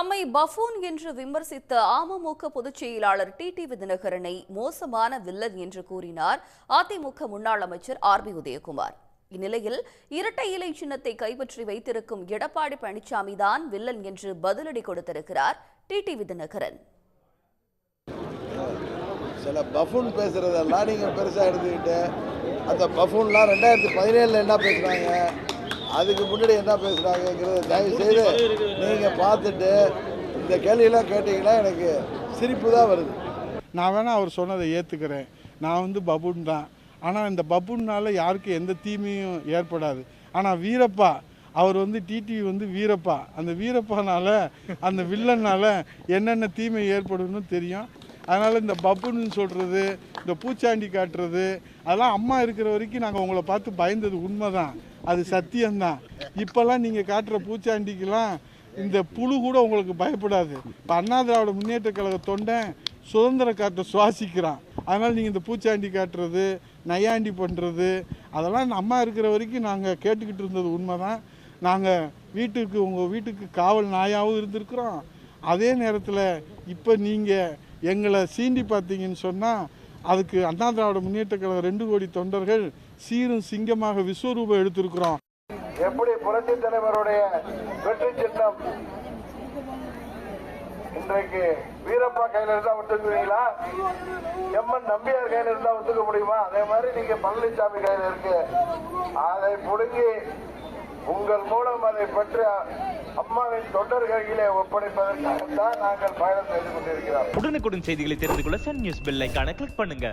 தம்மை பஃபூன் என்று விமர்சித்த அமமுக பொதுச் செயலாளர் டிடிவி தினகரனை மோசமான வில்லன் என்று கூறினார். அதிமுக முன்னாள் அமைச்சர் ஆர் பி உதயகுமார். இந்நிலையில் இரட்டை இலை சின்னத்தை கைப்பற்றி வைத்திருக்கும் எடப்பாடி பழனிசாமி தான் வில்லன் என்று பதிலடி கொடுத்திருக்கிறார் டிடிவி தினகரன் சில பஃபூன் பேசுகிறதெல்லாம் நீங்கள் எடுத்துக்கிட்டு அந்த பஃபூன்லாம் ரெண்டாயிரத்தி என்ன பேசுறாங்க? அதுக்கு முன்னாடி என்ன பேசுகிறாங்கங்கிறத தயவு செய்து பார்த்துட்டு இந்த கேள்வியெல்லாம் கேட்டிங்கன்னா எனக்கு சிரிப்பு தான் வருது. நான் வேணால் அவர் சொன்னதை ஏற்றுக்கிறேன் நான் வந்து பபுன் தான். ஆனால் இந்த பபுன்னால யாருக்கும் எந்த தீமையும் ஏற்படாது. ஆனால் வீரப்பா அவர் வந்து டிடிவி வந்து வீரப்பா. அந்த வீரப்பானால அந்த வில்லனால் என்னென்ன தீமை ஏற்படும்னு தெரியும். அதனால் இந்த பப்புன்னு சொல்கிறது இந்த பூச்சாண்டி காட்டுறது அதெல்லாம் அம்மா இருக்கிற வரைக்கும் நாங்கள் உங்களை பார்த்து பயந்தது உண்மை தான் அது சத்தியம்தான். இப்போல்லாம் நீங்கள் காட்டுற பூச்சாண்டிக்கெல்லாம் இந்த புழு கூட உங்களுக்கு பயப்படாது. இப்போ அண்ணா திராவிட முன்னேற்ற கழக தொண்டன் சுதந்திர காற்றை சுவாசிக்கிறான். அதனால் நீங்கள் இந்த பூச்சாண்டி காட்டுறது நையாண்டி பண்ணுறது அதெல்லாம் இந்த அம்மா இருக்கிற வரைக்கும் நாங்கள் கேட்டுக்கிட்டு இருந்தது உண்மை தான் நாங்கள் வீட்டுக்கு உங்கள் வீட்டுக்கு காவல் நாயாகவும் இருந்திருக்கிறோம். அதே நேரத்தில் இப்போ நீங்கள் எங்களை சீண்டி பார்த்தீங்கன்னு சொன்னால் அதுக்கு அண்ணா திராவிட முன்னேற்ற கழக ரெண்டு கோடி தொண்டர்கள் சீரும் சிங்கமாக விஸ்வரூபம் எடுத்திருக்கிறோம். எப்படி புரட்சி தலைவருடைய வெற்றி சின்னம் இன்றைக்கு வீரப்பா கையில இருந்தா ஒத்துக்குவீங்களா? எம்என் நம்பியார் கையில இருந்தா ஒத்துக்க முடியுமா? அதே மாதிரி நீங்க பழனிசாமி கையில இருக்கு. அதை புடுங்கி உங்கள் மூலம் அதை பற்றி அம்மாவின் தொண்டர் கையிலே ஒப்படைப்பதற்காகத்தான் நாங்கள் பயணம் செய்து கொண்டிருக்கிறோம். உடனுக்குடன் செய்திகளை தெரிந்து கொள்ள சன் நியூஸ் பெல் ஐகானை கிளிக் பண்ணுங்க.